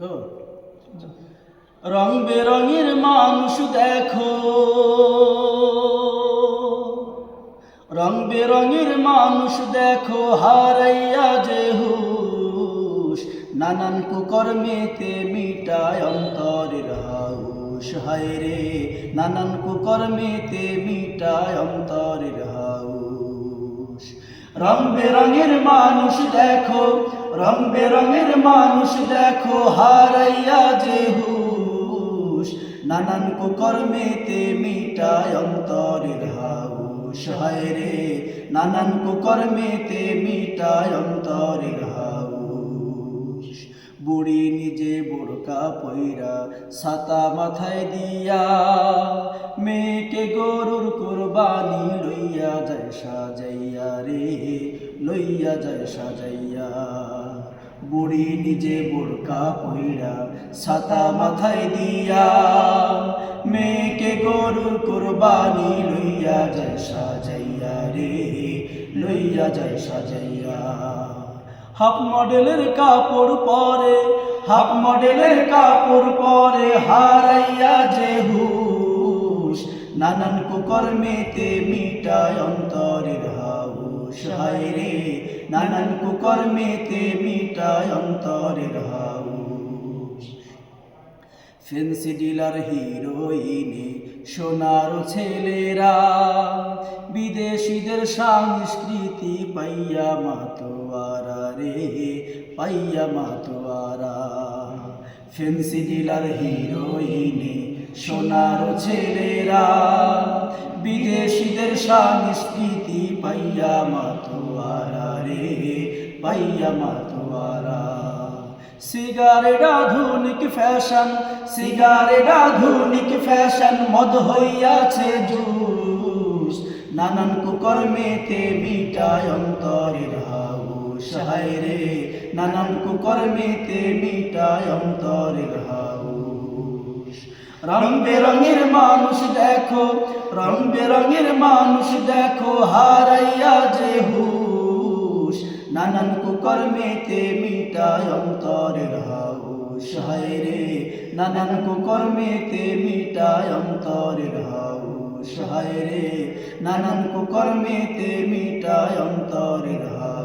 তো? রং বেরঙের মানুষ দেখো। রং বেরঙের মানুষ দেখো, হারাইয়া যে হুশ। নানান কুকর্মেতে মিটায় অন্তরের হাউস। হায় রে, নানান কুকর্মেতে মিটায় অন্তরের হাউস। রং বেরঙের মানুষ দেখো রং বেরঙের মানুষ দেখো, হারাইয়া যে হুশ। নানান কুকর্মেতে মিটায় অন্তরের হাউস। হায় রে, নানান কুকর্মেতে মিটায় অন্তরের হাউস। বুড়ি নিজে বোরকা পইরা ছাতা মাথায় দিয়া মেয়েকে গরুর কোরবানি লইয়া যায় সাজাইয়া রে, লইয়া যায় সাজাইয়া। বুড়ি নিজে বোরকা পইরা ছাতা মাথায় দিয়া মেয়েকে গরুর কোরবানি লইয়া যায় সাজাইয়া রে, লইয়া যায় সাজাইয়া। হাফ মডেলের কাপড় পরে, হাফ মডেলের কাপড় পরে হারাইয়া যে হুশ, নানান কুকর্মেতে মিটায় অন্তরের হাউস। হায় রে, নানান কুকর্মেতে মিটায় অন্তরের হাউস। ফেন্সি ডিলার, হিরোইনে, সোনার ছেলেরা, বিদেশিদের সংস্কৃতি পাইয়া মাতোয়ারা রে, পাইয়া মাতোয়ারা। ফেন্সি ডিলার হিরোইনে, সোনার ছেলেরা, বিদেশিদের সংস্কৃতি পাইয়া মাতোয়ারা রে, পাইয়া মাতোয়ারা। সিগারেট আধুনিক ফ্যাশন, সিগারেট আধুনিক ফ্যাশন, মদ হইয়াছে জুস নানান কুকর্মেতে মিটায় অন্তরের হাউস। হায় রে নানান কুকর্মেতে মিটায় অন্তরের হাউস। রং বেরঙের মানুষ দেখো, রং বেরঙের মানুষ দেখো, হারাইয়া যে হুশ। নানান কুকর্মেতে মিটায় অন্তরের হাউস। হায় রে নানান কুকর্মেতে মিটায় অন্তরের হাউস। হায় রে নানান কুকর্মেতে মিটায় অন্তরের হাউস